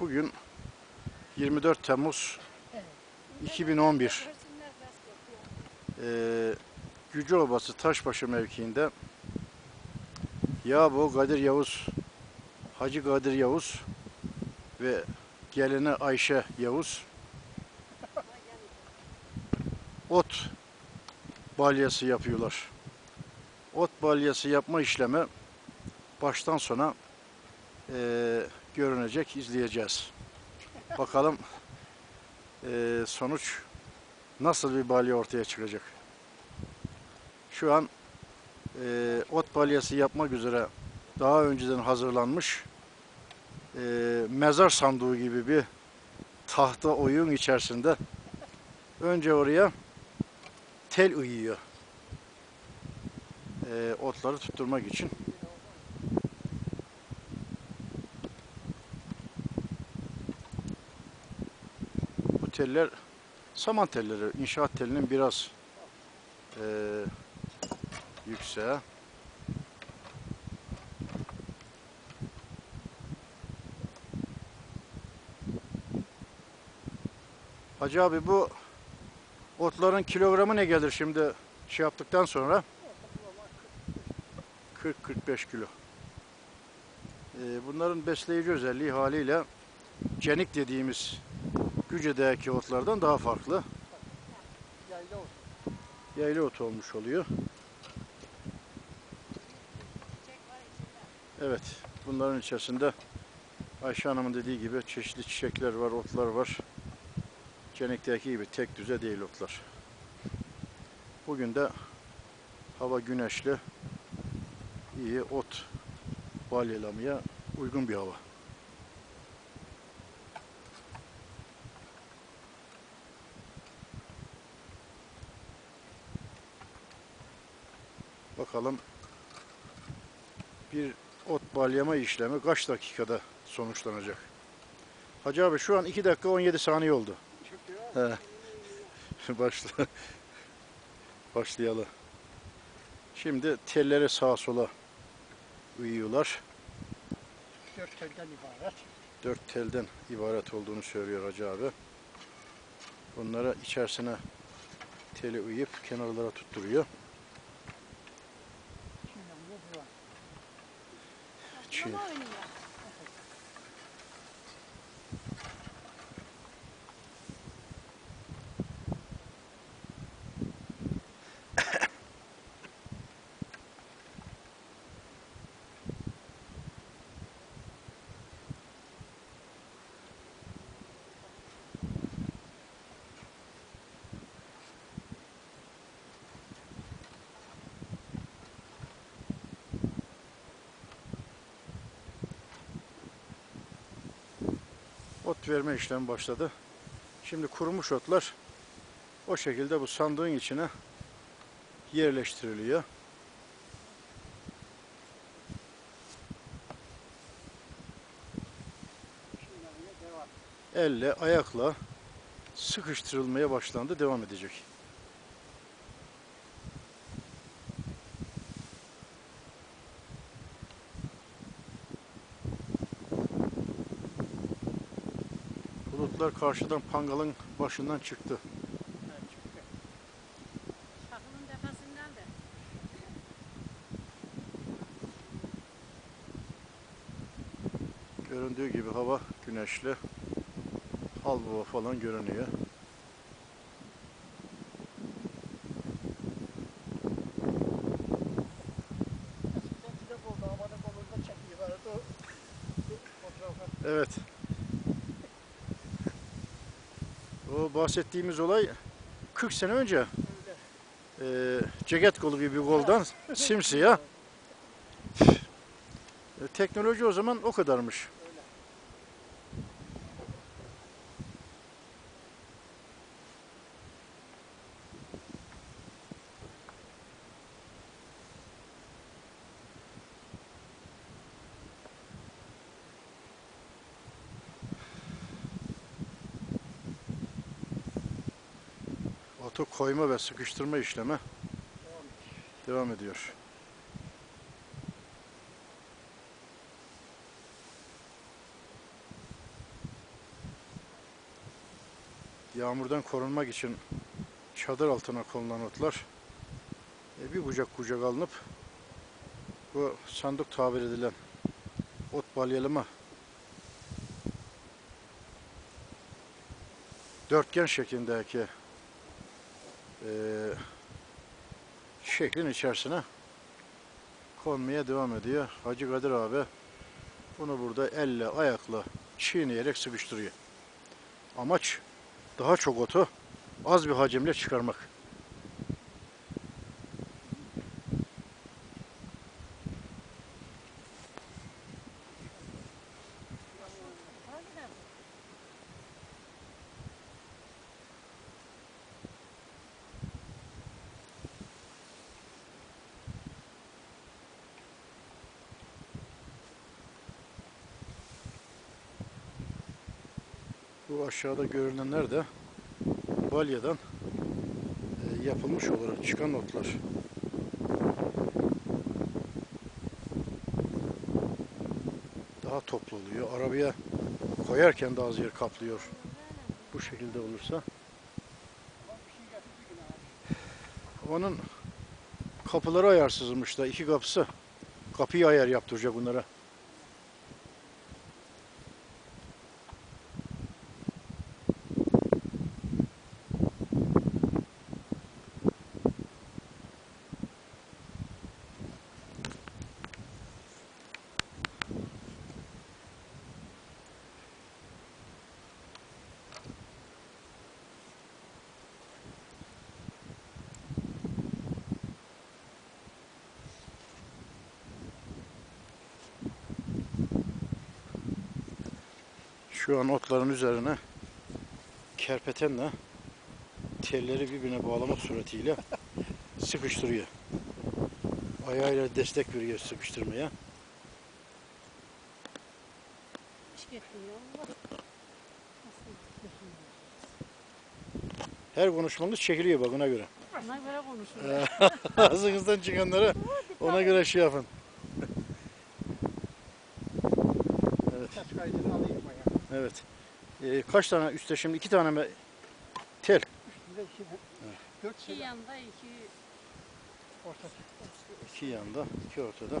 Bugün 24 Temmuz 2011 ee, Gücüobası Taşbaşı mevkiinde Yağbo Kadir Yavuz, Hacı Kadir Yavuz ve gelini Ayşe Yavuz ot balyası yapıyorlar. Ot balyası yapma işlemi baştan sona eee, görünecek, izleyeceğiz. Bakalım eee, sonuç nasıl bir balya ortaya çıkacak. Şu an eee, ot balyası yapmak üzere daha önceden hazırlanmış eee, mezar sandığı gibi bir tahta oyun içerisinde önce oraya tel uyuyor. Eee, otları tutturmak için. Teller saman telleri. İnşaat telinin biraz eee yükseğe. Hacı abi bu otların kilogramı ne gelir şimdi şey yaptıktan sonra? 40-45 kilo. Ee, bunların besleyici özelliği haliyle cenik dediğimiz Güce'deki otlardan daha farklı. Yayla olsun. Yayla otu olmuş oluyor. Evet, bunların içerisinde Ayşe Hanım'ın dediği gibi çeşitli çiçekler var, otlar var. Cenik'teki gibi tek düze değil otlar. Bugün de hava güneşli, iyi ot balyalamaya uygun bir hava. Bakalım bir ot balyama işlemi kaç dakikada sonuçlanacak? Hacı abi şu an 2 dakika 17 saniye oldu. He. Başla. Başlayalım. Şimdi telleri sağa sola uyuyorlar. Dört telden ibaret. Dört telden ibaret olduğunu söylüyor Hacı abi. Bunlara içerisine teli uyup kenarlara tutturuyor. 他 Ot verme işlemi başladı. Şimdi kurumuş otlar o şekilde bu sandığın içine yerleştiriliyor. Elle, ayakla sıkıştırılmaya başlandı. Devam edecek. Bulutlar karşıdan Pangal'ın başından çıktı. Göründüğü gibi hava güneşli. Halbova falan görünüyor. O bahsettiğimiz olay 40 sene önce e, ceket kolu gibi bir koldan simsiyah. E, teknoloji o zaman o kadarmış. Oto koyma ve sıkıştırma işlemi Devam. ediyor. yağmurdan korunmak için çadır altına konulan otlar e, bir kucak kucak alınıp bu sandık tabir edilen ot balyalama dörtgen şeklindeki e, şeklin içerisine konmaya devam ediyor. Hacı Kadir abi bunu burada elle ayakla çiğneyerek sıkıştırıyor. Amaç daha çok otu az bir hacimle çıkarmak. Bu aşağıda görünenler de balyadan e, yapılmış olarak çıkan otlar. Daha toplu oluyor. Arabaya koyarken daha az yer kaplıyor. Bu şekilde olursa. Onun kapıları ayarsızmış da iki kapısı. Kapıyı ayar yaptıracak bunlara. Şu an otların üzerine kerpetenle telleri birbirine bağlamak suretiyle sıkıştırıyor. Ayağıyla destek veriyor sıkıştırmaya. Her konuşmanız çekiliyor bak ona göre. Ona göre konuşuyor. Ağzınızdan çıkanları ona göre şey yapın. Ee, kaç tane üstte şimdi iki tane mi tel? Bir de iki, dört İki yanda iki ortası. İki yanda, iki ortada.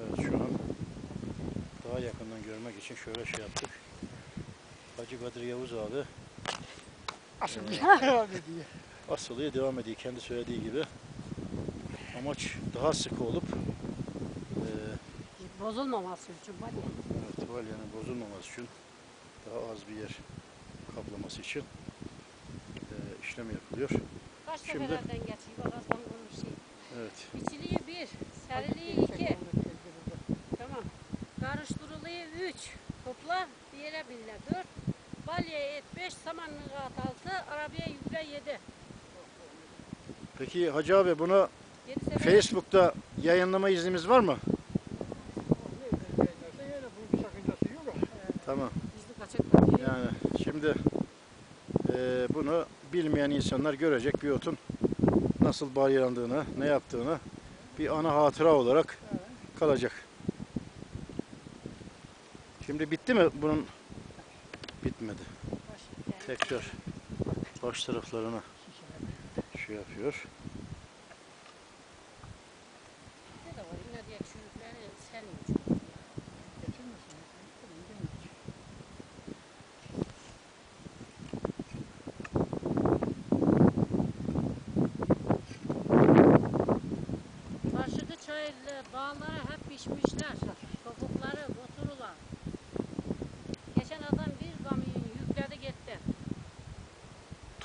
Evet şu an daha yakından görmek için şöyle şey yaptık. Hacı Kadir Yavuz abi Asıl Ee, herhalde diye. asılıyor devam ediyor kendi söylediği gibi. Amaç daha sıkı olup e, bozulmaması için var ya. evet, balyanın bozulmaması için daha az bir yer kaplaması için e, işlem yapılıyor. Kaç Şimdi- seferlerden geçiyor az ben konuşayım. Evet. İçiliği bir, seriliği iki. Tamam. Karıştırılığı üç. Topla bir yere bille dört. Balya et beş, samanlığı at altı, arabaya yükle yedi. Peki Hacı abi bunu Facebook'ta yayınlama iznimiz var mı? Bunun. Tamam. Yani şimdi e, bunu bilmeyen insanlar görecek bir otun nasıl balyalandığını, ne yaptığını bir ana hatıra olarak kalacak. Şimdi bitti mi bunun? Bitmedi. Tekrar baş taraflarına şey yapıyor.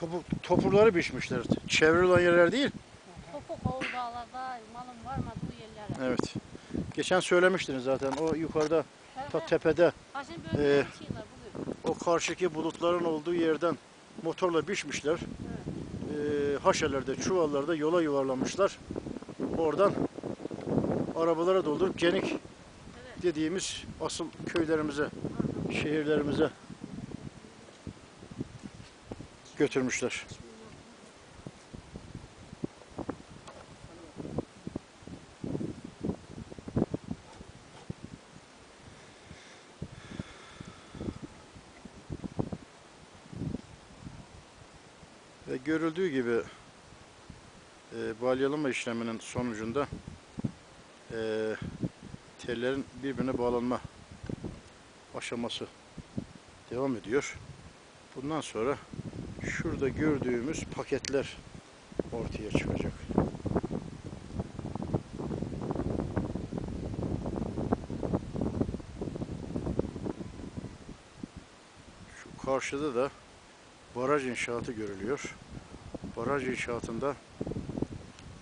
Topu, topurları biçmişler. Çevre olan yerler değil. Topuk oğul dağlarda malın varmadığı yerlere. Evet. Geçen söylemiştiniz zaten. O yukarıda ta tepede bugün. o karşıki bulutların olduğu yerden motorla biçmişler. Ee, haşelerde, çuvallarda yola yuvarlamışlar. Oradan arabalara doldurup Cenik dediğimiz asıl köylerimize, şehirlerimize götürmüşler. görüldüğü gibi e, balyalama işleminin sonucunda e, tellerin birbirine bağlanma aşaması devam ediyor. Bundan sonra şurada gördüğümüz paketler ortaya çıkacak. Şu karşıda da baraj inşaatı görülüyor. Baraj inşaatında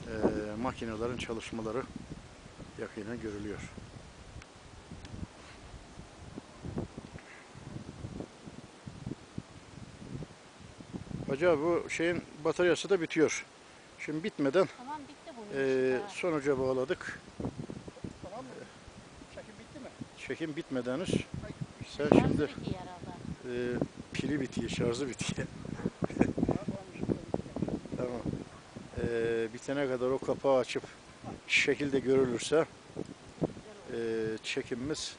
eee makinelerin çalışmaları yakinen görülüyor. Hacı abi bu şeyin bataryası da bitiyor. Şimdi bitmeden Tamam bitti bunun işi. sonuca bağladık. Tamam mı? Çekim bitti mi? Çekim bitmeden henüz sen Şarjı şimdi eee, pili bitiyor, şarjı bitiyor. Tamam. Ee, bitene kadar o kapağı açıp şekilde görülürse ee, çekimimiz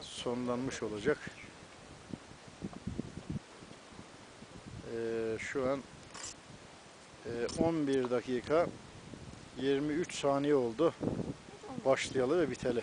sonlanmış olacak. Şu an ee, 11 dakika 23 saniye oldu başlayalı ve biteli.